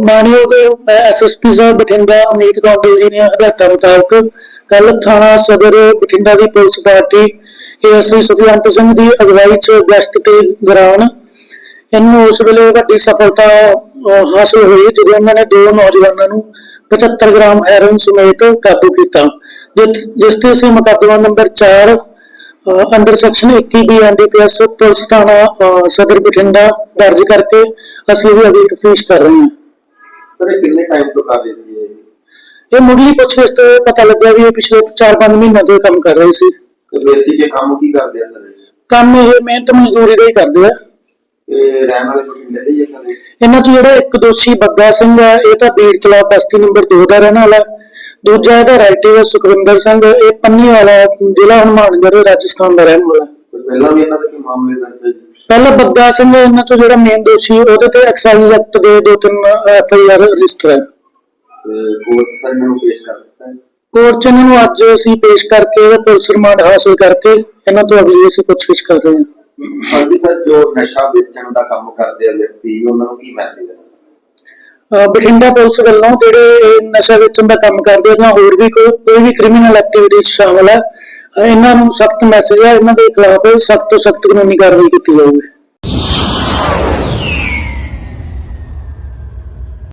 ਮਾਨਯੋਗ ਐਸਐਸਪੀ ਸਾਹਿਬ ਬਠਿੰਡਾ ਅਮੀਤ ਗੌਂਡਲ ਜੀ ਦੀਆਂ ਹਦਾਇਤਾਂ ਮੁਤਾਬਕ ਕੱਲ ਥਾਣਾ ਸਦਰ ਬਠਿੰਡਾ ਦੀ police party ASI Sukhwant Singh ਦੀ ਅਗਵਾਈ 'ਚ ਗਸ਼ਤ ਤੇ ਦੌਰਾਨ ਇਹਨੂੰ ਉਸ ਵੇਲੇ ਵੱਡੀ ਸਫਲਤਾ ਹਾਸਲ ਹੋਈ, ਜਦੋਂ ਉਹਨਾਂ ਨੇ ਦੋ ਨੌਜਵਾਨਾਂ ਨੂੰ 75 ਗ੍ਰਾਮ ਹੈਰੋਇਨ ਸਮੇਤ ਕਾਬੂ ਕੀਤਾ ਜਿਸ- ਤੇ ਅਸੀਂ ਮੁਕੱਦਮਾ ਨੰਬਰ 4 ਅਹ under section 21 B NDPS police ਥਾਣਾ ਸਦਰ ਬਠਿੰਡਾ ਦਰਜ ਕਰਕੇ ਅਸੀਂ ਇਹਦੀ ਅਗਲੀ ਤਫਤੀਸ਼ ਕਰ ਰਹੇ ਹਾਂ। ਸਰ ਇਹ ਕਿੰਨੇ ਟਾਈਮ ਤੋਂ ਕਰ ਰਹੇ ਸੀ ਇਹ ਇਹ ਮੁੱਢਲੀ ਪੁੱਛਗਿੱਛ ਤੋਂ ਪਤਾ ਲੱਗਿਆ ਵੀ ਇਹ ਪਿਛਲੇ 4-5 ਮਹੀਨਿਆਂ ਤੋਂ ਇਹ ਕੰਮ ਕਰ ਰਹੇ ਸੀ ਤੇ ਬੇਸਿਕ ਇਹ ਕੰਮ ਕੀ ਕਰਦੇ ਆ ਸਰ ਇਹ? ਕੰਮ ਇਹ ਮਿਹਨਤ ਮਜ਼ਦੂਰੀ ਦਾ ਹੀ ਕਰਦੇ ਆ ਇਹ ਰਹਿਣ ਵਾਲੇ ਬਠਿੰਡੇ ਦੇ ਹੀ ਦੇ ਇਹਨਾਂ 'ਚ ਜਿਹੜਾ ਇੱਕ ਦੋਸ਼ੀ ਬੱਗਾ ਸਿੰਘ ਹੈ ਇਹ ਤਾਂ ਬੀੜ ਤਲਾਬ ਬਸਤੀ ਨੰਬਰ 2 ਦਾ ਰਹਿਣ ਵਾਲਾ ਹੈ। ਦੂਜਾ ਇਹਦਾ ਰਾਈਟਿਵ ਹੈ ਸੁਖਵਿੰਦਰ ਸਿੰਘ ਇਹ ਪੰਨੀ ਵਾਲਾ ਜ਼ਿਲ੍ਹਾ ਹਨੂਮਾਨਗੜ੍ਹ ਰਾਜਸਥਾਨ ਦਾ ਰਹਿਣ ਵਾਲਾ ਹੈ। ਪਹਿਲਾਂ ਵੀ ਇਹਨਾਂ ਦੇ ਮਾਮਲੇ ਦਰਜ ਹੈ? ਪਹਿਲਾਂ ਬੱਗਾ ਸਿੰਘ ਇਹਨਾਂ 'ਚੋਂ ਜਿਹੜਾ ਮੇਨ ਦੋਸ਼ੀ ਉਹਦੇ ਤੇ ਐਕਸਾਈਜ਼ ਐਕਟ ਦੇ ਦੋ ਤਿੰਨ ਐਫ ਆਈ ਆਰ ਰਜਿਸਟਰ ਹੈ ਤੇ ਕੋਰਟ ਸਰ ਨੂੰ ਪੇਸ਼ ਕਰ ਦਿੱਤਾ ਹੈ? ਕੋਰਟ 'ਚ ਇਹਨਾਂ ਨੂੰ ਅੱਜ ਅਸੀਂ ਪੇਸ਼ ਕਰਕੇ ਇਹਦਾ ਪੁਲਿਸ ਰਿਮਾਂਡ ਹਾਸਲ ਕਰਕੇ ਇਹਨਾਂ ਤੋਂ ਅਗਲੀ ਅਸੀਂ ਪੁੱਛਗਿੱਛ ਕਰ ਰਹੇ ਹਾਂ। ਹਾਂਜੀ ਸਰ ਜੋ ਨਸ਼ਾ ਵੇਚਣ ਦਾ ਕੰਮ ਕਰਦੇ ਆ ਵਿਅਕਤੀ ਉਹਨਾਂ ਨੂੰ ਕੀ ਮੈਸੇਜ ਅਹ ਬਠਿੰਡਾ ਪੁਲਿਸ ਵੱਲੋਂ ਜਿਹੜੇ ਇਹ ਨਸ਼ਾ ਵੇਚਣ ਦਾ ਕੰਮ ਕਰਦੇ ਆ ਜਾਂ ਹੋਰ ਵੀ ਕੋਈ ਕੋਈ ਵੀ ਕ੍ਰਿਮੀਨਲ ਐਕਟੀਵਿਟੀਜ਼ ਸ਼ਾਮਲ ਹੈ ਇਹਨਾਂ ਨੂੰ ਸਖਤ ਮੈਸੇਜ ਹੈ ਇਹਨਾਂ ਦੇ ਖਿਲਾਫ ਸਖਤ ਤੋਂ ਸਖਤ ਕਾਨੂੰਨੀ ਕਾਰਵਾਈ ਕੀਤੀ ਜਾਊਗੀ।